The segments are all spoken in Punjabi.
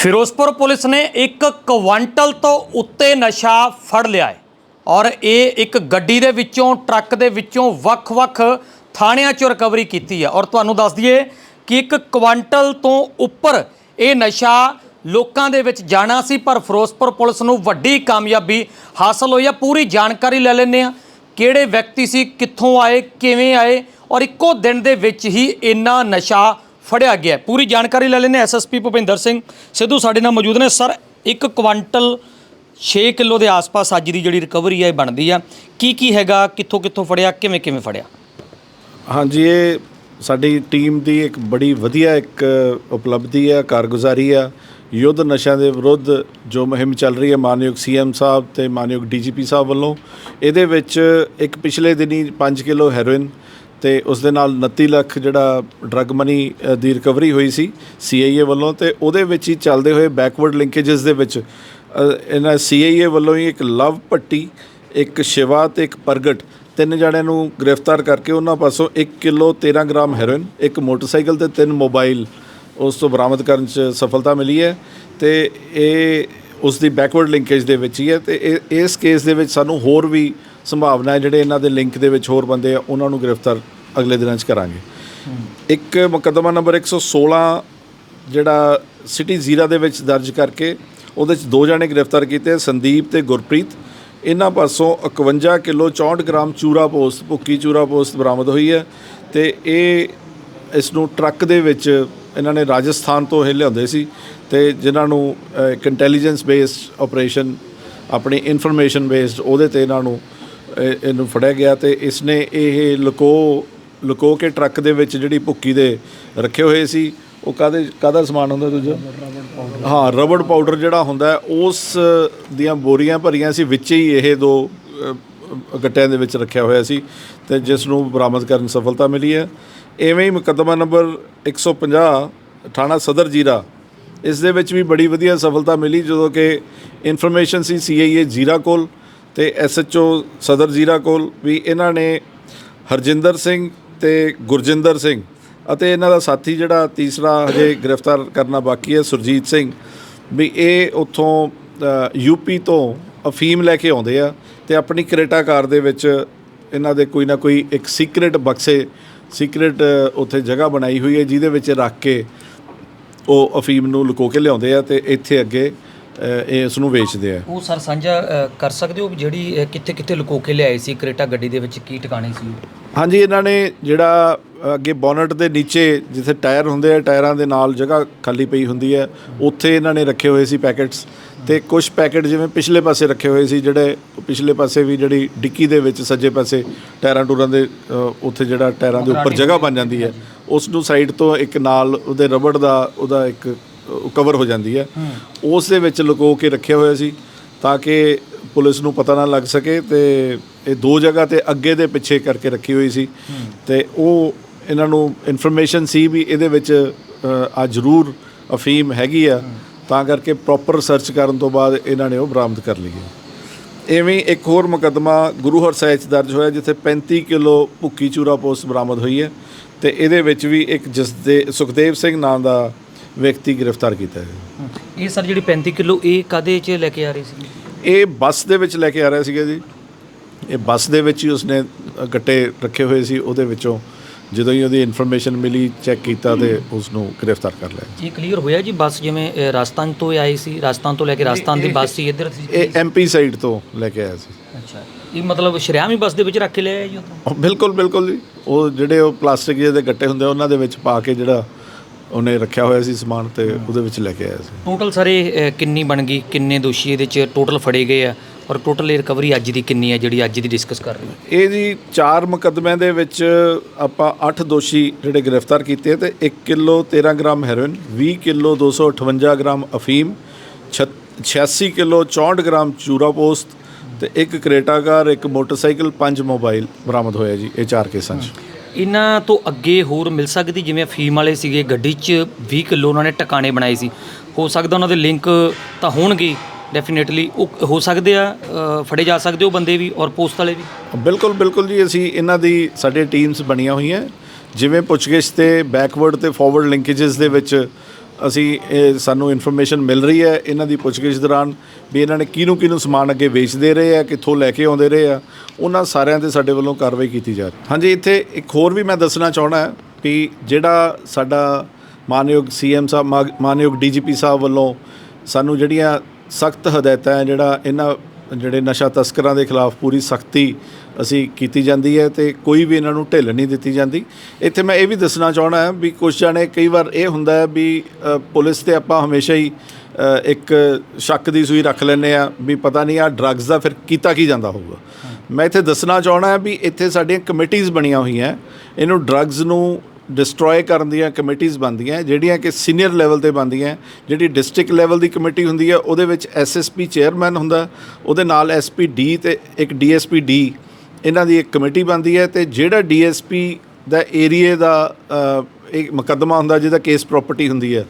ਫਿਰੋਜ਼ਪੁਰ ਪੁਲਿਸ ਨੇ ਇੱਕ ਕੁਆਂਟਲ ਤੋਂ ਉੱਤੇ ਨਸ਼ਾ ਫੜ ਲਿਆ ਹੈ ਔਰ ਇਹ ਇੱਕ ਗੱਡੀ ਦੇ ਵਿੱਚੋਂ, ਟਰੱਕ ਦੇ ਵਿੱਚੋਂ ਵੱਖ-ਵੱਖ ਥਾਣਿਆਂ 'ਚੋਂ ਰਿਕਵਰੀ ਕੀਤੀ ਹੈ। ਔਰ ਤੁਹਾਨੂੰ ਦੱਸ ਦਈਏ ਕਿ ਇੱਕ ਕੁਆਂਟਲ ਤੋਂ ਉੱਪਰ ਇਹ ਨਸ਼ਾ ਲੋਕਾਂ ਦੇ ਵਿੱਚ ਜਾਣਾ ਸੀ, ਪਰ ਫਿਰੋਜ਼ਪੁਰ ਪੁਲਿਸ ਨੂੰ ਵੱਡੀ ਕਾਮਯਾਬੀ ਹਾਸਲ ਹੋਈ ਆ ਪੂਰੀ ਜਾਣਕਾਰੀ ਲੈ ਲੈਂਦੇ ਆ ਕਿਹੜੇ ਵਿਅਕਤੀ ਸੀ, ਕਿੱਥੋਂ ਆਏ, ਕਿਵੇਂ ਆਏ ਔਰ ਇੱਕੋ ਦਿਨ ਦੇ ਵਿੱਚ ਹੀ ਇੰਨਾ ਨਸ਼ਾ ਫੜਿਆ ਗਿਆ ਪੂਰੀ ਜਾਣਕਾਰੀ ਲੈ ਲੈਂਦੇ ਐਸਐਸਪੀ ਭੁਪਿੰਦਰ ਸਿੰਘ ਸਿੱਧੂ ਸਾਡੇ ਨਾਲ ਮੌਜੂਦ ਨੇ। ਸਰ, ਇੱਕ ਕੁਆਂਟਲ 6 ਕਿਲੋ ਦੇ ਆਸ-ਪਾਸ ਅੱਜ ਦੀ ਜਿਹੜੀ ਰਿਕਵਰੀ ਹੈ, ਇਹ ਬਣਦੀ ਆ। ਕੀ ਕੀ ਹੈਗਾ, ਕਿੱਥੋਂ ਕਿੱਥੋਂ ਫੜਿਆ, ਕਿਵੇਂ ਕਿਵੇਂ ਫੜਿਆ? ਹਾਂਜੀ, ਇਹ ਸਾਡੀ ਟੀਮ ਦੀ ਇੱਕ ਬੜੀ ਵਧੀਆ ਇੱਕ ਉਪਲਬਧੀ ਹੈ ਕਾਰਗੁਜ਼ਾਰੀ ਆ। ਯੁੱਧ ਨਸ਼ਿਆਂ ਦੇ ਵਿਰੁੱਧ ਜੋ ਮੁਹਿੰਮ ਚੱਲ ਰਹੀ ਹੈ, ਮਾਨਯੋਗ ਸੀਐਮ ਸਾਹਿਬ ਤੇ ਮਾਨਯੋਗ ਡੀਜੀਪੀ ਸਾਹਿਬ ਵੱਲੋਂ, ਇਹਦੇ ਵਿੱਚ ਇੱਕ ਪਿਛਲੇ ਦਿਨੀ 5 ਕਿਲੋ ਹੈਰੋਇਨ ਤੇ ਉਸ ਦੇ ਨਾਲ 29 ਲੱਖ ਜਿਹੜਾ ਡਰੱਗ ਮਨੀ ਦੀ ਰਿਕਵਰੀ ਹੋਈ ਸੀ ਸੀਆਈਏ ਵੱਲੋਂ ਤੇ ਉਹਦੇ ਵਿੱਚ ਹੀ ਚੱਲਦੇ ਹੋਏ ਬੈਕਵਰਡ ਲਿੰਕੇजेस ਦੇ ਵਿੱਚ ਅ, ਇਹਨਾਂ ਸੀਆਈਏ ਵੱਲੋਂ ਹੀ ਇੱਕ ਲਵ ਭੱਟੀ ਇੱਕ ਸ਼ਿਵਾ ਤੇ ਇੱਕ ਪ੍ਰਗਟ ਤਿੰਨ ਜਣਿਆਂ ਨੂੰ ਗ੍ਰਿਫਤਾਰ ਕਰਕੇ ਉਹਨਾਂ ਪਾਸੋਂ 1 ਕਿਲੋ 13 ਗ੍ਰਾਮ ਹੈਰੋਇਨ ਇੱਕ ਮੋਟਰਸਾਈਕਲ ਤੇ ਤਿੰਨ ਮੋਬਾਈਲ ਉਸ ਤੋਂ ਬਰਾਮਦ ਕਰਨ 'ਚ ਸਫਲਤਾ ਮਿਲੀ ਹੈ ਤੇ ਇਹ ਉਸ ਦੀ ਬੈਕਵਰਡ ਲਿੰਕੇਜ ਦੇ ਵਿੱਚ ਹੀ ਹੈ ਤੇ ਇਹ- ਇਸ ਕੇਸ ਦੇ ਵਿੱਚ ਸਾਨੂੰ ਹੋਰ ਵੀ ਸੰਭਾਵਨਾ ਹੈ ਜਿਹੜੇ ਇਹਨਾਂ ਦੇ ਲਿੰਕ ਦੇ ਵਿੱਚ ਹੋਰ ਬੰਦੇ ਆ ਉਹਨਾਂ ਨੂੰ ਗ੍ਰਿਫਤਾਰ ਅਗਲੇ ਦਿਨਾਂ 'ਚ ਕਰਾਂਗੇ। ਇੱਕ ਮੁਕੱਦਮਾ ਨੰਬਰ 116 ਜਿਹੜਾ ਸਿਟੀ ਜ਼ੀਰਾ ਦੇ ਵਿੱਚ ਦਰਜ ਕਰਕੇ ਉਹਦੇ 'ਚ ਦੋ ਜਣੇ ਗ੍ਰਿਫਤਾਰ ਕੀਤੇ ਸੰਦੀਪ ਤੇ ਗੁਰਪ੍ਰੀਤ। ਇਹਨਾਂ ਪਾਸੋਂ 51 ਕਿਲੋ 64 ਗ੍ਰਾਮ ਚੂਰਾ ਪੋਸਟ ਭੁੱਕੀ ਚੂਰਾ ਪੋਸਟ ਬਰਾਮਦ ਹੋਈ ਹੈ ਤੇ ਇਹ ਇਸ ਨੂੰ ਟਰੱਕ ਦੇ ਵਿੱਚ ਇਹਨਾਂ ਨੇ ਰਾਜਸਥਾਨ ਤੋਂ ਇਹ ਲਿਆਉਂਦੇ ਸੀ ਤੇ ਜਿਨ੍ਹਾਂ ਨੂੰ ਇੱਕ ਇੰਟੈਲੀਜੈਂਸ ਬੇਸਡ ਆਪਰੇਸ਼ਨ ਆਪਣੀ ਇਨਫੋਰਮੇਸ਼ਨ ਬੇਸਡ ਉਹਦੇ ਤੇ ਇਹਨਾਂ ਨੂੰ ਇਹਨੂੰ ਫੜਿਆ ਗਿਆ ਤੇ ਇਸ ਨੇ ਇਹ ਲੁਕੋ ਲੁਕੋ ਕੇ ਟਰੱਕ ਦੇ ਵਿੱਚ ਜਿਹੜੀ ਭੁੱਕੀ ਦੇ ਰੱਖੇ ਹੋਏ ਸੀ, ਉਹ ਕਾਦੇ ਕਾਦਾ ਸਮਾਨ ਹੁੰਦਾ ਦੂਜਾ? ਹਾਂ, ਰਬੜ ਪਾਊਡਰ ਜਿਹੜਾ ਹੁੰਦਾ, ਉਸ ਦੀਆਂ ਬੋਰੀਆਂ ਭਰੀਆਂ ਸੀ, ਵਿੱਚ ਹੀ ਇਹ ਦੋ ਗੱਟਿਆਂ ਦੇ ਵਿੱਚ ਰੱਖਿਆ ਹੋਇਆ ਸੀ ਤੇ ਜਿਸ ਨੂੰ ਬਰਾਮਦ ਕਰਨ ਸਫਲਤਾ ਮਿਲੀ ਹੈ। ਐਵੇਂ ਹੀ ਮੁਕੱਦਮਾ ਨੰਬਰ 150 ਥਾਣਾ ਸਦਰ ਜੀਰਾ, ਇਸ ਦੇ ਵਿੱਚ ਵੀ ਬੜੀ ਵਧੀਆ ਸਫਲਤਾ ਮਿਲੀ ਜਦੋਂ ਕਿ ਇਨਫੋਰਮੇਸ਼ਨ ਸੀ ਸੀਆਈਏ ਜੀਰਾ ਕੋਲ। ਤੇ ਐਸਐਚਓ ਸਦਰ ਜੀਰਾ ਕੋਲ ਵੀ ਇਹਨਾਂ ਨੇ ਹਰਜਿੰਦਰ ਸਿੰਘ ਤੇ ਗੁਰਜਿੰਦਰ ਸਿੰਘ ਅਤੇ ਇਹਨਾਂ ਦਾ ਸਾਥੀ ਜਿਹੜਾ ਤੀਸਰਾ ਹਜੇ ਗ੍ਰਿਫਤਾਰ ਕਰਨਾ ਬਾਕੀ ਹੈ, ਸੁਰਜੀਤ ਸਿੰਘ, ਵੀ ਇਹ ਉੱਥੋਂ ਯੂਪੀ ਤੋਂ ਅਫੀਮ ਲੈ ਕੇ ਆਉਂਦੇ ਆ ਤੇ ਆਪਣੀ ਕਰੇਟਾ ਕਾਰ ਦੇ ਵਿੱਚ ਇਹਨਾਂ ਦੇ ਕੋਈ ਨਾ ਕੋਈ ਇੱਕ ਸੀਕ੍ਰੀਟ ਬਕਸੇ ਸੀਕ੍ਰੀਟ ਉੱਥੇ ਜਗ੍ਹਾ ਬਣਾਈ ਹੋਈ ਹੈ, ਜਿਹਦੇ ਵਿੱਚ ਰੱਖ ਕੇ ਉਹ ਅਫੀਮ ਨੂੰ ਲੁਕੋ ਕੇ ਲਿਆਉਂਦੇ ਆ ਤੇ ਇੱਥੇ ਅੱਗੇ ਇਹ ਇਸ ਨੂੰ ਵੇਚਦੇ ਆ। ਉਹ ਸਰ ਸਾਂਝਾ ਅ, ਕਰ ਸਕਦੇ ਹੋ ਵੀ ਜਿਹੜੀ ਕਿੱਥੇ ਕਿੱਥੇ ਲੁਕੋ ਕੇ ਲਿਆਏ ਸੀ ਕਰੇਟਾ ਗੱਡੀ ਦੇ ਵਿੱਚ ਕੀ ਟਿਕਾਣੇ ਸੀ ਹਾਂਜੀ ਇਹਨਾਂ ਨੇ ਜਿਹੜਾ ਅੱਗੇ ਬੋਨਟ ਦੇ ਨੀਚੇ ਜਿੱਥੇ ਟਾਇਰ ਹੁੰਦੇ ਆ ਟਾਇਰਾਂ ਦੇ ਨਾਲ ਜਗ੍ਹਾ ਖਾਲੀ ਪਈ ਹੁੰਦੀ ਹੈ। ਉੱਥੇ ਇਹਨਾਂ ਨੇ ਰੱਖੇ ਹੋਏ ਸੀ ਪੈਕੇਟਸ ਤੇ ਕੁਝ ਪੈਕੇਟ ਜਿਵੇਂ ਪਿਛਲੇ ਪਾਸੇ ਰੱਖੇ ਹੋਏ ਸੀ ਜਿਹੜੇ ਪਿਛਲੇ ਪਾਸੇ ਵੀ ਜਿਹੜੀ ਡਿੱਕੀ ਦੇ ਵਿੱਚ ਸੱਜੇ ਪਾਸੇ ਟਾਇਰਾਂ ਟੂਰਾਂ ਦੇ ਅ, ਉੱਥੇ ਜਿਹੜਾ ਟਾਇਰਾਂ ਦੇ ਉੱਪਰ ਜਗ੍ਹਾ ਬਣ ਜਾਂਦੀ ਹੈ। ਉਸ ਨੂੰ ਸਾਈਡ ਤੋਂ ਇੱਕ ਨਾਲ ਉਹਦੇ ਰਬੜ ਦਾ ਉਹਦਾ ਇੱਕ ਕਵਰ ਹੋ ਜਾਂਦੀ ਹੈ। ਉਸ ਦੇ ਵਿੱਚ ਲੁਕੋ ਕੇ ਰੱਖਿਆ ਹੋਇਆ ਸੀ ਤਾਂ ਕਿ ਪੁਲਿਸ ਨੂੰ ਪਤਾ ਨਾ ਲੱਗ ਸਕੇ ਤੇ ਇਹ ਦੋ ਜਗ੍ਹਾ ਤੇ ਅੱਗੇ ਦੇ ਪਿੱਛੇ ਕਰਕੇ ਰੱਖੀ ਹੋਈ ਸੀ। ਤੇ ਉਹ ਇਹਨਾਂ ਨੂੰ ਇਨਫੋਰਮੇਸ਼ਨ ਸੀ ਵੀ ਇਹਦੇ ਵਿੱਚ ਆ ਜ਼ਰੂਰ ਅਫੀਮ ਹੈਗੀ ਆ। ਤਾਂ ਕਰਕੇ ਪ੍ਰੋਪਰ ਸਰਚ ਕਰਨ ਤੋਂ ਬਾਅਦ ਇਹਨਾਂ ਨੇ ਉਹ ਬਰਾਮਦ ਕਰ ਲਈ ਹੈ। ਐਵੇਂ ਇੱਕ ਹੋਰ ਮੁਕੱਦਮਾ ਗੁਰੂ ਹਰਸਾਏ 'ਚ ਦਰਜ ਹੋਇਆ ਜਿੱਥੇ 35 ਕਿਲੋ ਭੁੱਕੀ ਚੂਰਾ ਪੋਸਟ ਬਰਾਮਦ ਹੋਈ ਹੈ। ਤੇ ਇਹਦੇ ਵਿੱਚ ਵੀ ਇੱਕ ਜਿਸ ਦੇ ਸੁਖਦੇਵ ਸਿੰਘ ਨਾਮ ਦਾ ਵਿਅਕਤੀ ਗ੍ਰਿਫਤਾਰ ਕੀਤਾ ਹੈ। ਇਹ ਸਰ ਜਿਹੜੀ 35 ਕਿਲੋ ਇਹ ਕਾਦੇ 'ਚ ਲੈ ਕੇ ਆ ਰਹੇ ਸੀ ਇਹ ਬੱਸ ਦੇ ਵਿੱਚ ਲੈ ਕੇ ਆ ਰਿਹਾ ਸੀਗਾ ਜੀ। ਇਹ ਬੱਸ ਦੇ ਵਿੱਚ ਹੀ ਉਸਨੇ ਗੱਟੇ ਰੱਖੇ ਹੋਏ ਸੀ। ਉਹਦੇ ਵਿੱਚੋਂ ਜਦੋਂ ਹੀ ਉਹਦੀ ਇਨਫੋਰਮੇਸ਼ਨ ਮਿਲੀ ਚੈੱਕ ਕੀਤਾ ਤੇ ਉਸ ਨੂੰ ਗ੍ਰਿਫਤਾਰ ਕਰ ਲਿਆ। ਇਹ ਕਲੀਅਰ ਹੋਇਆ ਜੀ ਬੱਸ ਜਿਵੇਂ ਰਾਜਸਥਾਨ ਤੋਂ ਆਈ ਸੀ? ਰਾਜਸਥਾਨ ਤੋਂ ਲੈ ਕੇ ਰਾਜਸਥਾਨ ਦੀ ਬੱਸ ਸੀ ਇੱਧਰ ਸੀ? ਇਹ ਐਮਪੀ ਸਾਈਡ ਤੋਂ ਲੈ ਕੇ ਆਇਆ ਸੀ। ਅੱਛਾ। ਇਹ ਮਤਲਬ ਸ਼ਰਿਆਮ ਬੱਸ ਦੇ ਵਿੱਚ ਰੱਖ ਕੇ ਲੈ ਆਇਆ ਜੀ ਉਹ ਬਿਲਕੁਲ ਬਿਲਕੁਲ ਜੀ। ਉਹ ਜਿਹੜੇ ਉਹ ਪਲਾਸਟਿਕ ਜਿਹੇ ਦੇ ਗੱਟੇ ਹੁੰਦੇ ਆ, ਉਹਨਾਂ ਦੇ ਵਿੱਚ ਪਾ ਕੇ ਜਿਹੜਾ ਉਹਨੇ ਰੱਖਿਆ ਹੋਇਆ ਸੀ ਸਮਾਨ ਤੇ ਉਹਦੇ ਵਿੱਚ ਲੈ ਕੇ ਆਇਆ ਸੀ। ਟੋਟਲ ਸਾਰੇ ਕਿੰਨੀ ਬਣ ਗਈ? ਕਿੰਨੇ ਦੋਸ਼ੀ ਇਹਦੇ 'ਚ ਟੋਟਲ ਫੜੇ ਗਏ ਆ? ਔਰ ਟੋਟਲ ਰਿਕਵਰੀ ਅੱਜ ਦੀ ਕਿੰਨੀ ਹੈ ਜਿਹੜੀ ਅੱਜ ਦੀ ਡਿਸਕਸ ਕਰ ਰਹੇ ਹਾਂ? ਇਹ ਜੀ ਚਾਰ ਮੁਕੱਦਮਿਆਂ ਦੇ ਵਿੱਚ ਆਪਾਂ 8 ਦੋਸ਼ੀ ਜਿਹੜੇ ਗ੍ਰਿਫਤਾਰ ਕੀਤੇ ਤੇ 1 kilo 13 gram heroin 20 kilo 258 gram ਅਫੀਮ ਛ- 86 ਕਿਲੋ 64 ਗ੍ਰਾਮ ਚੂਰਾ ਪੋਸਟ ਤੇ ਇੱਕ ਕਰੇਟਾ ਕਾਰ ਇੱਕ ਮੋਟਰਸਾਈਕਲ ਪੰਜ ਮੋਬਾਈਲ ਬਰਾਮਦ ਹੋਇਆ ਜੀ ਇਹ ਚਾਰ ਕੇਸਾਂ 'ਚ। ਇਹਨਾਂ ਤੋਂ ਅੱਗੇ ਹੋਰ ਮਿਲ ਸਕਦੀ? ਜਿਵੇਂ ਫੀਮ ਵਾਲੇ ਸੀਗੇ, ਗੱਡੀ 'ਚ 20 ਕਿਲੋ ਉਹਨਾਂ ਨੇ ਟਿਕਾਣੇ ਬਣਾਏ ਸੀ। ਹੋ ਸਕਦਾ ਉਹਨਾਂ ਦੇ ਲਿੰਕ ਤਾਂ ਹੋਣਗੇ ਡੈਫੀਨੇਟਲੀ ਉਹ ਹੋ ਸਕਦੇ ਆ ਫੜੇ ਜਾ ਸਕਦੇ ਉਹ ਬੰਦੇ ਵੀ ਔਰ ਪੋਸਟ ਵਾਲੇ ਵੀ? ਬਿਲਕੁਲ ਬਿਲਕੁਲ ਜੀ, ਅਸੀਂ ਇਹਨਾਂ ਦੀ ਸਾਡੇ ਟੀਮਸ ਬਣੀਆਂ ਹੋਈਆਂ। ਜਿਵੇਂ ਪੁੱਛਗਿੱਛ ਤੇ ਬੈਕਵਰਡ ਤੇ ਫਾਰਵਰਡ ਲਿੰਕੇजेस ਦੇ ਵਿੱਚ ਅਸੀਂ, ਇਹ ਸਾਨੂੰ ਇਨਫੋਰਮੇਸ਼ਨ ਮਿਲ ਰਹੀ ਹੈ ਇਹਨਾਂ ਦੀ ਪੁੱਛਗਿੱਛ ਦੌਰਾਨ ਵੀ ਇਹਨਾਂ ਨੇ ਕਿਹਨੂੰ ਕਿਹਨੂੰ ਸਮਾਨ ਅੱਗੇ ਵੇਚਦੇ ਰਹੇ ਆ, ਕਿੱਥੋਂ ਲੈ ਕੇ ਆਉਂਦੇ ਰਹੇ ਆ, ਉਹਨਾਂ ਸਾਰਿਆਂ ਤੇ ਸਾਡੇ ਵੱਲੋਂ ਕਾਰਵਾਈ ਕੀਤੀ ਜਾ ਰਹੀ। ਹਾਂਜੀ, ਇੱਥੇ ਇੱਕ ਹੋਰ ਵੀ ਮੈਂ ਦੱਸਣਾ ਚਾਹਣਾ ਵੀ ਜਿਹੜਾ ਸਾਡਾ ਮਾਨਯੋਗ ਸੀਐਮ ਸਾਹਿਬ, ਮਾ- ਮਾਨਯੋਗ ਡੀਜੀਪੀ ਸਾਹਿਬ ਵੱਲੋਂ ਸਾਨੂੰ ਜਿਹੜੀਆਂ ਸਖਤ ਹਦਾਇਤਾਂ ਹੈ, ਜਿਹੜਾ ਇਹਨਾਂ ਜਿਹੜੇ ਨਸ਼ਾ ਤਸਕਰਾਂ ਦੇ ਖਿਲਾਫ ਪੂਰੀ ਸਖਤੀ ਅਸੀਂ ਕੀਤੀ ਜਾਂਦੀ ਹੈ ਤੇ ਕੋਈ ਵੀ ਇਹਨਾਂ ਨੂੰ ਢਿੱਲ ਨਹੀਂ ਦਿੱਤੀ ਜਾਂਦੀ। ਇੱਥੇ ਮੈਂ ਇਹ ਵੀ ਦੱਸਣਾ ਚਾਹਣਾ ਹੈ ਵੀ ਕੁਝ ਜਾਣੇ ਕਈ ਵਾਰ ਇਹ ਹੁੰਦਾ ਹੈ ਵੀ ਪੁਲਿਸ ਤੇ ਆਪਾਂ ਹਮੇਸ਼ਾ ਹੀ ਇੱਕ ਸ਼ੱਕ ਦੀ ਸੂਈ ਰੱਖ ਲੈਂਦੇ ਆ ਵੀ ਪਤਾ ਨਹੀਂ ਆ ਡਰੱਗਸ ਦਾ ਫਿਰ ਕੀਤਾ ਕੀ ਜਾਂਦਾ ਹੋਊਗਾ। ਮੈਂ ਇੱਥੇ ਦੱਸਣਾ ਚਾਹਣਾ ਹੈ ਵੀ ਇੱਥੇ ਸਾਡੀਆਂ ਕਮੇਟੀਆਂ ਬਣੀਆਂ ਹੋਈਆਂ ਇਹਨੂੰ ਡਰੱਗਸ ਨੂੰ ਡਿਸਟਰੋਏ ਕਰਨ ਦੀਆਂ ਕਮੇਟੀਆਂ ਬਣਦੀਆਂ ਜਿਹੜੀਆਂ ਕਿ ਸੀਨੀਅਰ ਲੈਵਲ ਤੇ ਬਣਦੀਆਂ ਜਿਹੜੀ ਡਿਸਟ੍ਰਿਕਟ ਲੈਵਲ ਦੀ ਕਮੇਟੀ ਹੁੰਦੀ ਹੈ, ਉਹਦੇ ਵਿੱਚ ਐਸਐਸਪੀ ਚੇਅਰਮੈਨ ਹੁੰਦਾ, ਉਹਦੇ ਨਾਲ ਐਸਪੀ ਡੀ ਤੇ ਇੱਕ ਡੀਐਸਪੀ ਡੀ ਇਹਨਾਂ ਦੀ ਇੱਕ ਕਮੇਟੀ ਬਣਦੀ ਹੈ ਤੇ ਜਿਹੜਾ ਡੀਐਸਪੀ ਦਾ ਏਰੀਏ ਦਾ ਇੱਕ ਮੁਕੱਦਮਾ ਹੁੰਦਾ ਜਿਹਦਾ ਕੇਸ ਪ੍ਰਾਪਰਟੀ ਹੁੰਦੀ ਹੈ,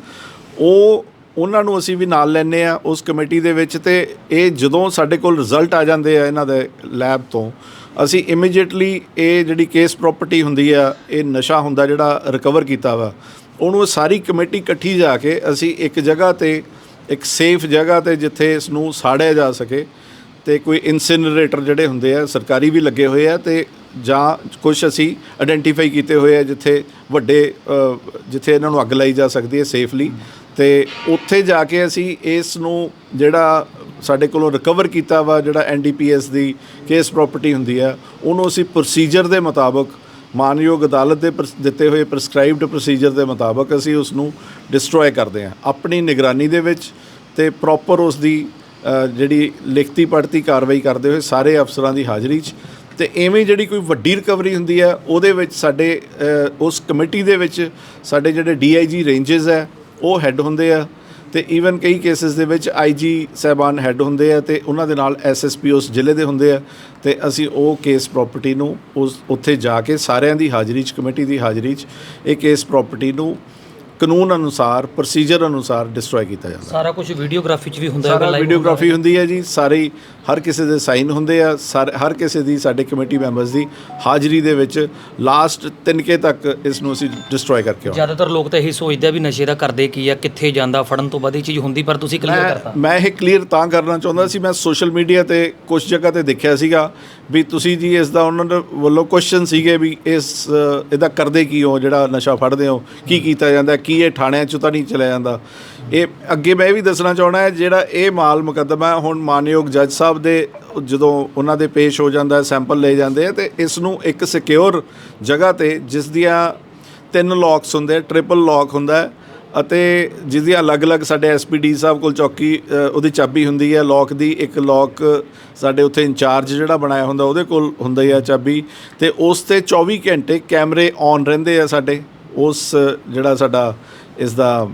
ਉਹ ਉਹਨਾਂ ਨੂੰ ਅਸੀਂ ਵੀ ਨਾਲ ਲੈਂਦੇ ਆ ਉਸ ਕਮੇਟੀ ਦੇ ਵਿੱਚ ਤੇ ਇਹ ਜਦੋਂ ਸਾਡੇ ਕੋਲ ਰਿਜ਼ਲਟ ਆ ਜਾਂਦੇ ਆ ਇਹਨਾਂ ਦੇ ਲੈਬ ਤੋਂ, ਅਸੀਂ ਇਮੀਡੀਏਟਲੀ ਇਹ ਜਿਹੜੀ ਕੇਸ ਪ੍ਰਾਪਰਟੀ ਹੁੰਦੀ ਆ, ਇਹ ਨਸ਼ਾ ਹੁੰਦਾ ਜਿਹੜਾ ਰਿਕਵਰ ਕੀਤਾ ਵਾ, ਉਹਨੂੰ ਸਾਰੀ ਕਮੇਟੀ ਇਕੱਠੀ ਜਾ ਕੇ ਅਸੀਂ ਇੱਕ ਜਗ੍ਹਾ ਤੇ, ਇੱਕ ਸੇਫ ਜਗ੍ਹਾ ਤੇ ਜਿੱਥੇ ਇਸ ਨੂੰ ਸਾੜਿਆ ਜਾ ਸਕੇ ਤੇ ਕੋਈ ਇਨਸਿਨਰੇਟਰ ਜਿਹੜੇ ਹੁੰਦੇ ਆ, ਸਰਕਾਰੀ ਵੀ ਲੱਗੇ ਹੋਏ ਆ ਤੇ ਜਾਂ ਕੁਝ ਅਸੀਂ ਆਇਡੈਂਟੀਫਾਈ ਕੀਤੇ ਹੋਏ ਆ ਜਿੱਥੇ ਵੱਡੇ ਜਿੱਥੇ ਇਹਨਾਂ ਨੂੰ ਅੱਗ ਲਾਈ ਜਾ ਸਕਦੀ ਹੈ ਸੇਫਲੀ ਤੇ ਉੱਥੇ ਜਾ ਕੇ ਅਸੀਂ ਇਸ ਨੂੰ ਜਿਹੜਾ ਸਾਡੇ ਕੋਲੋਂ ਰਿਕਵਰ ਕੀਤਾ ਵਾ, ਜਿਹੜਾ ਐਨਡੀਪੀਐਸ ਦੀ ਕੇਸ ਪ੍ਰਾਪਰਟੀ ਹੁੰਦੀ ਆ, ਉਹਨੂੰ ਅਸੀਂ ਪ੍ਰੋਸੀਜਰ ਦੇ ਮੁਤਾਬਕ, ਮਾਨਯੋਗ ਅਦਾਲਤ ਦੇ ਪ੍ਰਸ- ਦਿੱਤੇ ਹੋਏ ਪ੍ਰਸਕ੍ਰਾਈਬਡ ਪ੍ਰੋਸੀਜਰ ਦੇ ਮੁਤਾਬਕ ਅਸੀਂ ਉਸ ਨੂੰ ਡਿਸਟਰੋਏ ਕਰਦੇ ਹਾਂ। ਆਪਣੀ ਨਿਗਰਾਨੀ ਦੇ ਵਿੱਚ ਤੇ ਪ੍ਰੋਪਰ ਉਸ ਦੀ ਜਿਹੜੀ ਲਿਖਤੀ ਪੜਤੀ ਕਾਰਵਾਈ ਕਰਦੇ ਹੋਏ ਸਾਰੇ ਅਫਸਰਾਂ ਦੀ ਹਾਜ਼ਰੀ 'ਚ ਤੇ ਐਵੇਂ ਜਿਹੜੀ ਕੋਈ ਵੱਡੀ ਰਿਕਵਰੀ ਹੁੰਦੀ ਹੈ, ਉਹਦੇ ਵਿੱਚ ਸਾਡੇ ਉਸ ਕਮੇਟੀ ਦੇ ਵਿੱਚ ਸਾਡੇ ਜਿਹੜੇ ਡੀਆਈਜੀ ਰੇਂਜਸ ਹੈ, ਉਹ ਹੈੱਡ ਹੁੰਦੇ ਆ। ਤੇ ਈਵਨ ਕਈ ਕੇਸਿਸ ਦੇ ਵਿੱਚ ਆਈਜੀ ਸਹਿਬਾਨ ਹੈੱਡ ਹੁੰਦੇ ਆ ਤੇ ਉਹਨਾਂ ਦੇ ਨਾਲ ਐਸਐਸਪੀ ਉਸ ਜ਼ਿਲ੍ਹੇ ਦੇ ਹੁੰਦੇ ਆ। ਤੇ ਅਸੀਂ ਉਹ ਕੇਸ ਪ੍ਰਾਪਰਟੀ ਨੂੰ ਉਸ, ਉੱਥੇ ਜਾ ਕੇ ਸਾਰਿਆਂ ਦੀ ਹਾਜ਼ਰੀ 'ਚ, ਕਮੇਟੀ ਦੀ ਹਾਜ਼ਰੀ 'ਚ ਇਹ ਕੇਸ ਪ੍ਰਾਪਰਟੀ ਨੂੰ ਕਾਨੂੰਨ ਅਨੁਸਾਰ ਪ੍ਰੋਸੀਜਰ ਅਨੁਸਾਰ ਡਿਸਟਰੋਏ ਕੀਤਾ ਜਾਂਦਾ ਸਾਰਾ ਕੁਝ ਵੀਡੀਓਗ੍ਰਾਫੀ 'ਚ ਵੀ ਹੁੰਦਾ ਸਾਰਾ ਵੀਡੀਓਗ੍ਰਾਫੀ ਹੁੰਦੀ ਹੈ। ਜੀ ਸਾਰੇ ਹਰ ਕਿਸੇ ਦੇ ਸਾਈਨ ਹੁੰਦੇ ਆ ਸਾਰੇ ਹਰ ਕਿਸੇ ਦੀ ਸਾਡੇ ਕਮੇਟੀ ਮੈਂਬਰਸ ਦੀ ਹਾਜ਼ਰੀ ਦੇ ਵਿੱਚ ਲਾਸਟ ਤਿੰਨਕੇ ਤੱਕ ਇਸ ਨੂੰ ਅਸੀਂ ਡਿਸਟਰੋਏ ਕਰਕੇ ਆਉਂਦੇ ਜ਼ਿਆਦਾਤਰ ਲੋਕ ਤਾਂ ਇਹੀ ਸੋਚਦੇ ਆ ਵੀ ਨਸ਼ੇ ਦਾ ਕਰਦੇ ਕੀ ਆ ਕਿੱਥੇ ਜਾਂਦਾ ਫੜਨ ਤੋਂ ਬਾਅਦ ਇਹ ਚੀਜ਼ ਹੁੰਦੀ ਪਰ ਤੁਸੀਂ ਕਲੀਅਰ ਕਰਤਾ। ਮੈਂ ਮੈਂ ਇਹ ਕਲੀਅਰ ਤਾਂ ਕਰਨਾ ਚਾਹੁੰਦਾ ਸੀ ਮੈਂ ਸੋਸ਼ਲ ਮੀਡੀਆ ਤੇ ਕੁਝ ਜਗ੍ਹਾ ਤੇ ਦੇਖਿਆ ਸੀਗਾ ਵੀ ਤੁਸੀਂ ਜੀ ਇਸ ਦਾ ਉਹਨਾਂ ਦੇ ਵੱਲੋਂ ਕੁਐਸਚਨ ਸੀਗੇ ਵੀ ਇਸ ਅ, ਇਹਦਾ ਕਰਦੇ ਕੀ ਹੋ ਜਿਹੜਾ ਨਸ਼ਾ ਫੜਦੇ ਹੋ ਕੀ ਕੀਤਾ ਜਾਂਦਾ ਕੀ ਕੀ ਇਹ ਥਾਣਿਆਂ 'ਚ ਤਾਂ ਨਹੀਂ ਚਲਿਆ ਜਾਂਦਾ? ਇਹ ਅੱਗੇ ਮੈਂ ਇਹ ਵੀ ਦੱਸਣਾ ਚਾਹਣਾ ਹੈ, ਜਿਹੜਾ ਇਹ ਮਾਲ ਮੁਕੱਦਮਾ ਹੁਣ ਮਾਨਯੋਗ ਜੱਜ ਸਾਹਿਬ ਦੇ ਜਦੋਂ ਉਹਨਾਂ ਦੇ ਪੇਸ਼ ਹੋ ਜਾਂਦਾ ਸੈਂਪਲ ਲਏ ਜਾਂਦੇ ਆ ਤੇ ਇਸ ਨੂੰ ਇੱਕ ਸਿਕਿਉਰ ਜਗ੍ਹਾ ਤੇ ਜਿਸ ਦੀਆਂ ਤਿੰਨ ਲੌਕਸ ਹੁੰਦੇ ਟ੍ਰਿਪਲ ਲੌਕ ਹੁੰਦਾ ਅਤੇ ਜਿਸ ਦੀਆਂ ਅਲੱਗ-ਅਲੱਗ ਸਾਡੇ ਐਸਪੀਡੀ ਸਾਹਿਬ ਕੋਲ ਚੌਕੀ ਉਹਦੀ ਚਾਬੀ ਹੁੰਦੀ ਹੈ ਲੌਕ ਦੀ ਇੱਕ ਲੌਕ ਸਾਡੇ ਉੱਥੇ ਇੰਚਾਰਜ ਜਿਹੜਾ ਬਣਾਇਆ ਹੁੰਦਾ, ਉਹਦੇ ਕੋਲ ਹੁੰਦਾ ਹੀ ਆ ਚਾਬੀ ਤੇ ਉਸ ਤੇ 24 ਘੰਟੇ ਕੈਮਰੇ ਔਨ ਰਹਿੰਦੇ ਆ ਸਾਡੇ। ਉਸ, ਜਿਹੜਾ ਸਾਡਾ ਇਸ ਦਾ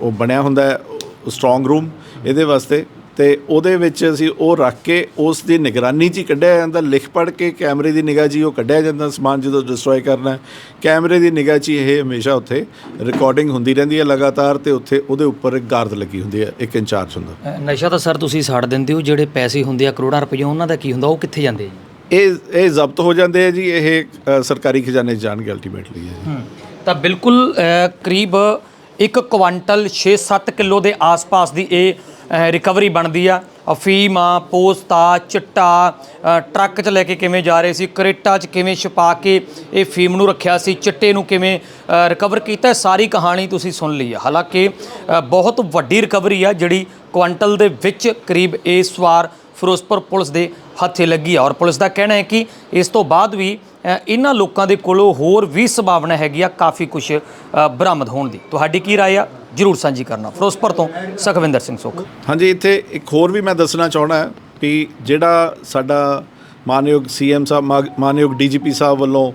ਉਹ ਬਣਿਆ ਹੁੰਦਾ ਹੈ ਸਟਰੋਂਗ ਰੂਮ ਇਹਦੇ ਵਾਸਤੇ। ਤੇ ਉਹਦੇ ਵਿੱਚ ਅਸੀਂ ਉਹ ਰੱਖ ਕੇ ਉਸ ਦੀ ਨਿਗਰਾਨੀ 'ਚ ਹੀ ਕੱਢਿਆ ਜਾਂਦਾ। ਲਿਖ ਪੜ ਕੇ ਕੈਮਰੇ ਦੀ ਨਿਗਾਹ 'ਚ ਹੀ ਉਹ ਕੱਢਿਆ ਜਾਂਦਾ ਸਮਾਨ ਜਦੋਂ ਡਿਸਟਰੋਏ ਕਰਨਾ ਕੈਮਰੇ ਦੀ ਨਿਗਾਹ 'ਚ ਹੀ ਇਹ ਹਮੇਸ਼ਾ ਉੱਥੇ ਰਿਕਾਰਡਿੰਗ ਹੁੰਦੀ ਰਹਿੰਦੀ ਹੈ ਲਗਾਤਾਰ ਤੇ ਉੱਥੇ ਉਹਦੇ ਉੱਪਰ ਇੱਕ ਗਾਰਦ ਲੱਗੀ ਹੁੰਦੀ ਹੈ, ਇੱਕ ਇੰਚਾਰਜ ਹੁੰਦਾ। ਨਸ਼ਾ ਤਾਂ ਸਰ ਤੁਸੀਂ ਛੱਡ ਦਿੰਦੇ ਹੋ, ਜਿਹੜੇ ਪੈਸੇ ਹੁੰਦੇ ਆ ਕਰੋੜਾਂ ਰੁਪਏ ਉਹਨਾਂ ਦਾ ਕੀ ਹੁੰਦਾ? ਉਹ ਕਿੱਥੇ ਜਾਂਦੇ ਆ ਇਹ ਇਹ ਜ਼ਬਤ ਹੋ ਜਾਂਦੇ ਆ ਜੀ ਇਹ ਅ, ਸਰਕਾਰੀ ਖਜ਼ਾਨੇ 'ਚ ਜਾਣਗੇ ਅਲਟੀਮੇਟਲੀ ਜੀ ਤਾਂ ਬਿਲਕੁਲ ਅ, ਕਰੀਬ 1 ਕੁਆਂਟਲ 6-7 ਕਿਲੋ ਦੇ ਆਸ-ਪਾਸ ਦੀ ਇਹ ਅ, ਰਿਕਵਰੀ ਬਣਦੀ ਆ। ਅਫੀਮ ਆ ਪੋਸਤਾ ਚਿੱਟਾ ਅ, ਟਰੱਕ 'ਚ ਲੈ ਕੇ ਕਿਵੇਂ ਜਾ ਰਹੇ ਸੀ ਕਰੇਟਾ 'ਚ ਕਿਵੇਂ ਛਪਾ ਕੇ ਇਹ ਫੀਮ ਨੂੰ ਰੱਖਿਆ ਸੀ ਚਿੱਟੇ ਨੂੰ ਕਿਵੇਂ ਅ, ਰਿਕਵਰ ਕੀਤਾ ਇਹ ਸਾਰੀ ਕਹਾਣੀ ਤੁਸੀਂ ਸੁਣ ਲਈ ਆ। ਹਾਲਾਂਕਿ ਅ, ਬਹੁਤ ਵੱਡੀ ਰਿਕਵਰੀ ਆ ਜਿਹੜੀ ਕੁਆਂਟਲ ਦੇ ਵਿੱਚ ਕਰੀਬ ਇਸ ਵਾਰ ਫਿਰੋਜ਼ਪੁਰ ਪੁਲਿਸ ਦੇ ਹੱਥੇ ਲੱਗੀ ਆ। ਔਰ ਪੁਲਿਸ ਦਾ ਕਹਿਣਾ ਹੈ ਕਿ ਇਸ ਤੋਂ ਬਾਅਦ ਵੀ ਇਹਨਾਂ ਲੋਕਾਂ ਦੇ ਕੋਲੋਂ ਹੋਰ ਵੀ ਸੰਭਾਵਨਾ ਹੈਗੀ ਆ ਕਾਫੀ ਕੁਝ ਬਰਾਮਦ ਹੋਣ ਦੀ। ਤੁਹਾਡੀ ਕੀ ਰਾਏ ਆ? ਜਰੂਰ ਸਾਂਝੀ ਕਰਨਾ। ਫਿਰੋਜ਼ਪੁਰ ਤੋਂ ਸੁਖਵਿੰਦਰ ਸਿੰਘ ਸੁੱਖ। ਹਾਂਜੀ, ਇੱਥੇ ਇੱਕ ਹੋਰ ਵੀ ਮੈਂ ਦੱਸਣਾ ਚਾਹਣਾ ਹੈ ਕਿ ਜਿਹੜਾ ਸਾਡਾ ਮਾਨਯੋਗ ਸੀਐਮ ਸਾਹਿਬ ਮਾ- ਮਾਨਯੋਗ ਡੀਜੀਪੀ ਸਾਹਿਬ ਵੱਲੋਂ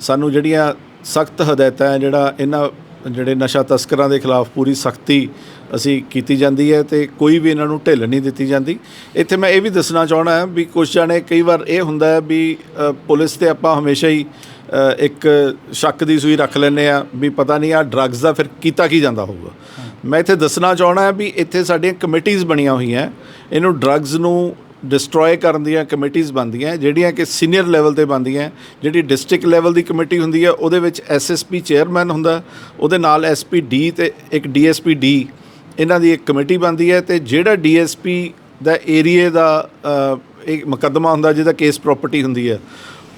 ਸਾਨੂੰ ਜਿਹੜੀਆਂ ਸਖਤ ਹਦਾਇਤਾਂ ਹੈ, ਜਿਹੜਾ ਇਹਨਾਂ ਜਿਹੜੇ ਨਸ਼ਾ ਤਸਕਰਾਂ ਦੇ ਖਿਲਾਫ ਪੂਰੀ ਸਖਤੀ ਅਸੀਂ ਕੀਤੀ ਜਾਂਦੀ ਹੈ ਤੇ ਕੋਈ ਵੀ ਇਹਨਾਂ ਨੂੰ ਢਿੱਲ ਨਹੀਂ ਦਿੱਤੀ ਜਾਂਦੀ। ਇੱਥੇ ਮੈਂ ਇਹ ਵੀ ਦੱਸਣਾ ਚਾਹਣਾ ਹੈ ਵੀ ਕੁਝ ਜਾਣੇ ਕਈ ਵਾਰ ਇਹ ਹੁੰਦਾ ਹੈ ਵੀ ਪੁਲਿਸ ਤੇ ਆਪਾਂ ਹਮੇਸ਼ਾ ਹੀ ਇੱਕ ਸ਼ੱਕ ਦੀ ਸੂਈ ਰੱਖ ਲੈਂਦੇ ਆ ਵੀ ਪਤਾ ਨਹੀਂ ਆ ਡਰੱਗਸ ਦਾ ਫਿਰ ਕੀਤਾ ਕੀ ਜਾਂਦਾ ਹੋਊਗਾ। ਮੈਂ ਇੱਥੇ ਦੱਸਣਾ ਚਾਹਣਾ ਹੈ ਵੀ ਇੱਥੇ ਸਾਡੀਆਂ ਕਮੇਟੀਆਂ ਬਣੀਆਂ ਹੋਈਆਂ ਇਹਨੂੰ ਡਰੱਗਸ ਨੂੰ ਡਿਸਟਰੋਏ ਕਰਨ ਦੀਆਂ ਕਮੇਟੀਆਂ ਬਣਦੀਆਂ ਜਿਹੜੀਆਂ ਕਿ ਸੀਨੀਅਰ ਲੈਵਲ ਤੇ ਬਣਦੀਆਂ ਜਿਹੜੀ ਡਿਸਟ੍ਰਿਕਟ ਲੈਵਲ ਦੀ ਕਮੇਟੀ ਹੁੰਦੀ ਹੈ, ਉਹਦੇ ਵਿੱਚ ਐਸਐਸਪੀ ਚੇਅਰਮੈਨ ਹੁੰਦਾ, ਉਹਦੇ ਨਾਲ ਐਸਪੀ ਡੀ ਤੇ ਇੱਕ ਡੀਐਸਪੀ ਡੀ ਇਹਨਾਂ ਦੀ ਇੱਕ ਕਮੇਟੀ ਬਣਦੀ ਹੈ ਤੇ ਜਿਹੜਾ ਡੀਐਸਪੀ ਦਾ ਏਰੀਏ ਦਾ ਇੱਕ ਮੁਕੱਦਮਾ ਹੁੰਦਾ, ਜਿਹਦਾ ਕੇਸ ਪ੍ਰਾਪਰਟੀ ਹੁੰਦੀ ਹੈ,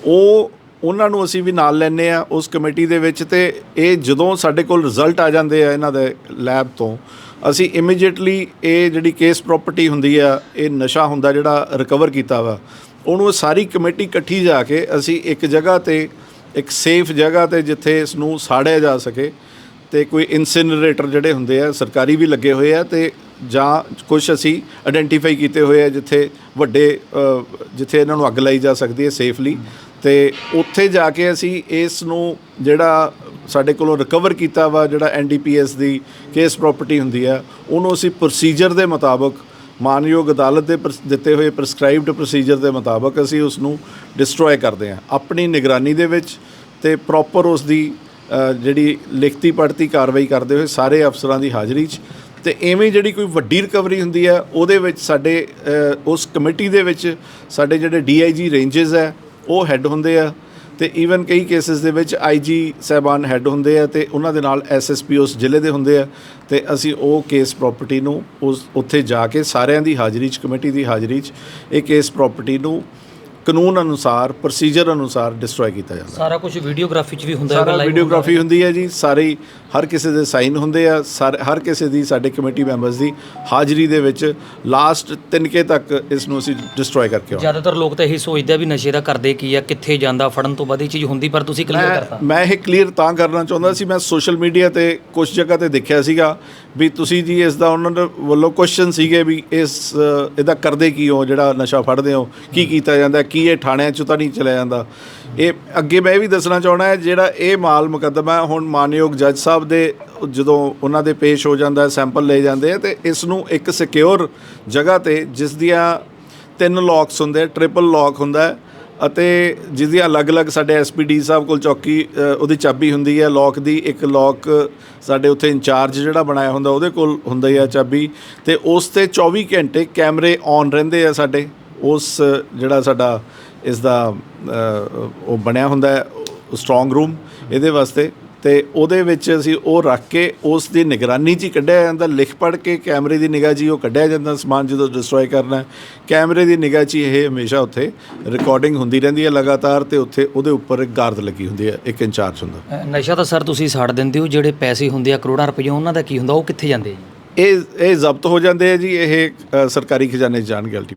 ਉਹ ਉਹਨਾਂ ਨੂੰ ਅਸੀਂ ਵੀ ਨਾਲ ਲੈਂਦੇ ਆ ਉਸ ਕਮੇਟੀ ਦੇ ਵਿੱਚ ਤੇ ਇਹ ਜਦੋਂ ਸਾਡੇ ਕੋਲ ਰਿਜ਼ਲਟ ਆ ਜਾਂਦੇ ਆ ਇਹਨਾਂ ਦੇ ਲੈਬ ਤੋਂ, ਅਸੀਂ ਇਮੀਡੀਏਟਲੀ ਇਹ ਜਿਹੜੀ ਕੇਸ ਪ੍ਰਾਪਰਟੀ ਹੁੰਦੀ ਆ, ਇਹ ਨਸ਼ਾ ਹੁੰਦਾ ਜਿਹੜਾ ਰਿਕਵਰ ਕੀਤਾ ਵਾ, ਉਹਨੂੰ ਸਾਰੀ ਕਮੇਟੀ ਇਕੱਠੀ ਜਾ ਕੇ ਅਸੀਂ ਇੱਕ ਜਗ੍ਹਾ ਤੇ, ਇੱਕ ਸੇਫ ਜਗ੍ਹਾ ਤੇ ਜਿੱਥੇ ਇਸ ਨੂੰ ਸਾੜਿਆ ਜਾ ਸਕੇ ਤੇ ਕੋਈ ਇਨਸਿਨਰੇਟਰ ਜਿਹੜੇ ਹੁੰਦੇ ਆ, ਸਰਕਾਰੀ ਵੀ ਲੱਗੇ ਹੋਏ ਆ ਤੇ ਜਾਂ ਕੁਝ ਅਸੀਂ ਆਇਡੈਂਟੀਫਾਈ ਕੀਤੇ ਹੋਏ ਆ ਜਿੱਥੇ ਵੱਡੇ ਜਿੱਥੇ ਇਹਨਾਂ ਨੂੰ ਅੱਗ ਲਾਈ ਜਾ ਸਕਦੀ ਹੈ ਸੇਫਲੀ ਤੇ ਉੱਥੇ ਜਾ ਕੇ ਅਸੀਂ ਇਸ ਨੂੰ ਜਿਹੜਾ ਸਾਡੇ ਕੋਲੋਂ ਰਿਕਵਰ ਕੀਤਾ ਵਾ, ਜਿਹੜਾ ਐਨਡੀਪੀਐਸ ਦੀ ਕੇਸ ਪ੍ਰਾਪਰਟੀ ਹੁੰਦੀ ਆ, ਉਹਨੂੰ ਅਸੀਂ ਪ੍ਰੋਸੀਜਰ ਦੇ ਮੁਤਾਬਕ, ਮਾਨਯੋਗ ਅਦਾਲਤ ਦੇ ਪ੍ਰਸ- ਦਿੱਤੇ ਹੋਏ ਪ੍ਰਸਕ੍ਰਾਈਬਡ ਪ੍ਰੋਸੀਜਰ ਦੇ ਮੁਤਾਬਕ ਅਸੀਂ ਉਸ ਨੂੰ ਡਿਸਟਰੋਏ ਕਰਦੇ ਹਾਂ। ਆਪਣੀ ਨਿਗਰਾਨੀ ਦੇ ਵਿੱਚ ਤੇ ਪ੍ਰੋਪਰ ਉਸ ਦੀ ਜਿਹੜੀ ਲਿਖਤੀ ਪੜਤੀ ਕਾਰਵਾਈ ਕਰਦੇ ਹੋਏ ਸਾਰੇ ਅਫਸਰਾਂ ਦੀ ਹਾਜ਼ਰੀ 'ਚ। ਤੇ ਐਵੇਂ ਜਿਹੜੀ ਕੋਈ ਵੱਡੀ ਰਿਕਵਰੀ ਹੁੰਦੀ ਹੈ ਉਹਦੇ ਵਿੱਚ ਸਾਡੇ ਉਸ ਕਮੇਟੀ ਦੇ ਵਿੱਚ ਸਾਡੇ ਜਿਹੜੇ ਡੀਆਈਜੀ ਰੇਂਜਸ ਹੈ ਉਹ ਹੈੱਡ ਹੁੰਦੇ ਆ ਤੇ ਈਵਨ ਕਈ ਕੇਸਿਸ ਦੇ ਵਿੱਚ ਆਈਜੀ ਸਹਿਬਾਨ ਹੈੱਡ ਹੁੰਦੇ ਆ ਤੇ ਉਹਨਾਂ ਦੇ ਨਾਲ ਐਸਐਸਪੀ ਉਸ ਜ਼ਿਲ੍ਹੇ ਦੇ ਹੁੰਦੇ ਆ ਤੇ ਅਸੀਂ ਉਹ ਕੇਸ ਪ੍ਰਾਪਰਟੀ ਨੂੰ ਉਸ, ਉੱਥੇ ਜਾ ਕੇ ਸਾਰਿਆਂ ਦੀ ਹਾਜ਼ਰੀ 'ਚ ਕਮੇਟੀ ਦੀ ਹਾਜ਼ਰੀ 'ਚ ਇਹ ਕੇਸ ਪ੍ਰਾਪਰਟੀ ਨੂੰ ਕਾਨੂੰਨ ਅਨੁਸਾਰ ਪ੍ਰੋਸੀਜਰ ਅਨੁਸਾਰ ਡਿਸਟਰੋਏ ਕੀਤਾ ਜਾਂਦਾ ਸਾਰਾ ਕੁਝ ਵੀਡੀਓਗ੍ਰਾਫੀ 'ਚ ਵੀ ਹੁੰਦਾ ਸਾਰਾ ਵੀਡੀਓਗ੍ਰਾਫੀ ਹੁੰਦੀ ਹੈ। ਜੀ। ਸਾਰੇ ਹਰ ਕਿਸੇ ਦੇ ਸਾਈਨ ਹੁੰਦੇ ਆ ਹਰ ਕਿਸੇ ਦੀ ਸਾਡੇ ਕਮੇਟੀ ਮੈਂਬਰਸ ਦੀ ਹਾਜ਼ਰੀ ਦੇ ਵਿੱਚ ਲਾਸਟ ਤਿੰਨਕੇ ਤੱਕ ਇਸ ਨੂੰ ਅਸੀਂ ਡਿਸਟਰੋਏ ਕਰਕੇ ਆਉਂਦੇ ਜ਼ਿਆਦਾਤਰ ਲੋਕ ਤਾਂ ਇਹੀ ਸੋਚਦੇ ਆ ਵੀ ਨਸ਼ੇ ਦਾ ਕਰਦੇ ਕੀ ਆ ਕਿੱਥੇ ਜਾਂਦਾ ਫੜਨ ਤੋਂ ਬਾਅਦ ਇਹ ਚੀਜ਼ ਹੁੰਦੀ ਪਰ ਤੁਸੀਂ ਕਲੀਅਰ ਕਰਤਾ। ਮੈਂ ਇਹ ਕਲੀਅਰ ਤਾਂ ਕਰਨਾ ਚਾਹੁੰਦਾ ਸੀ ਮੈਂ ਸੋਸ਼ਲ ਮੀਡੀਆ ਤੇ ਕੁਝ ਜਗ੍ਹਾ ਤੇ ਦੇਖਿਆ ਸੀਗਾ ਵੀ ਤੁਸੀਂ ਜੀ ਇਸ ਦਾ ਉਹਨਾਂ ਦੇ ਵੱਲੋਂ ਕੁਐਸਚਨ ਸੀਗੇ ਵੀ ਇਸ ਇਹਦਾ ਕਰਦੇ ਕੀ ਹੋ, ਜਿਹੜਾ ਨਸ਼ਾ ਫੜਦੇ ਹੋ? ਕੀ ਕੀਤਾ ਜਾਂਦਾ? ਕੀ ਇਹ ਥਾਣਿਆਂ 'ਚ ਤਾਂ ਨਹੀਂ ਚਲਿਆ ਜਾਂਦਾ? ਇਹ ਅੱਗੇ ਮੈਂ ਇਹ ਵੀ ਦੱਸਣਾ ਚਾਹਣਾ ਹੈ, ਜਿਹੜਾ ਇਹ ਮਾਲ ਮੁਕੱਦਮਾ ਹੁਣ ਮਾਨਯੋਗ ਜੱਜ ਸਾਹਿਬ ਦੇ ਜਦੋਂ ਉਹਨਾਂ ਦੇ ਪੇਸ਼ ਹੋ ਜਾਂਦਾ ਹੈ ਸੈਂਪਲ ਲਏ ਜਾਂਦੇ ਆ ਤੇ ਇਸ ਨੂੰ ਇੱਕ ਸਿਕਿਉਰ ਜਗ੍ਹਾ ਤੇ ਜਿਸ ਦੀਆਂ ਤਿੰਨ ਲੌਕਸ ਹੁੰਦੇ ਟ੍ਰਿਪਲ ਲੌਕ ਹੁੰਦਾ ਹੈ ਅਤੇ ਜਿਸ ਦੀਆਂ ਅਲੱਗ-ਅਲੱਗ ਸਾਡੇ ਐਸਪੀਡੀ ਸਾਹਿਬ ਕੋਲ ਚੌਕੀ ਉਹਦੀ ਚਾਬੀ ਹੁੰਦੀ ਹੈ ਲੋਕ ਦੀ, ਇੱਕ ਲੋਕ ਸਾਡੇ ਉੱਥੇ ਇੰਚਾਰਜ ਜਿਹੜਾ ਬਣਾਇਆ ਹੁੰਦਾ, ਉਹਦੇ ਕੋਲ ਹੁੰਦੀ ਹੈ ਚਾਬੀ। ਤੇ ਉਸ ਤੇ 24 ਘੰਟੇ ਕੈਮਰੇ ਔਨ ਰਹਿੰਦੇ ਆ ਸਾਡੇ। ਉਸ, ਜਿਹੜਾ ਸਾਡਾ ਇਸ ਦਾ ਉਹ ਬਣਿਆ ਹੁੰਦਾ ਹੈ ਸਟਰੋਂਗ ਰੂਮ ਇਹਦੇ ਵਾਸਤੇ। ਤੇ ਉਹਦੇ ਵਿੱਚ ਅਸੀਂ ਉਹ ਰੱਖ ਕੇ ਉਸ ਦੀ ਨਿਗਰਾਨੀ 'ਚ ਕੱਢਿਆ ਜਾਂਦਾ। ਲਿਖ ਪੜ ਕੇ ਕੈਮਰੇ ਦੀ ਨਿਗਾਹ 'ਚ ਉਹ ਕੱਢਿਆ ਜਾਂਦਾ ਸਮਾਨ ਜਦੋਂ ਡਿਸਟਰੋਏ ਕਰਨਾ। ਕੈਮਰੇ ਦੀ ਨਿਗਾਹ 'ਚ ਇਹ ਹਮੇਸ਼ਾ ਉੱਥੇ ਰਿਕਾਰਡਿੰਗ ਹੁੰਦੀ ਰਹਿੰਦੀ ਹੈ ਲਗਾਤਾਰ ਤੇ ਉੱਥੇ ਉਹਦੇ ਉੱਪਰ ਇੱਕ ਗਾਰਡ ਲੱਗੀ ਹੁੰਦੀ ਹੈ ਇੱਕ ਇੰਚਾਰਜ ਹੁੰਦਾ। ਨਸ਼ਾ ਤਾਂ ਸਰ ਤੁਸੀਂ ਛੱਡ ਦਿੰਦੇ ਹੋ ਜਿਹੜੇ ਪੈਸੇ ਹੁੰਦੇ ਆ ਕਰੋੜਾਂ ਰੁਪਏ ਉਹਨਾਂ ਦਾ ਕੀ ਹੁੰਦਾ? ਉਹ ਕਿੱਥੇ ਜਾਂਦੇ ਜੀ? ਇਹ ਇਹ ਜ਼ਬਤ ਹੋ ਜਾਂਦੇ ਆ ਜੀ ਇਹ ਸਰਕਾਰੀ ਖਜ਼ਾਨੇ 'ਚ ਜਾਣਗੇ ਅਲਟੀ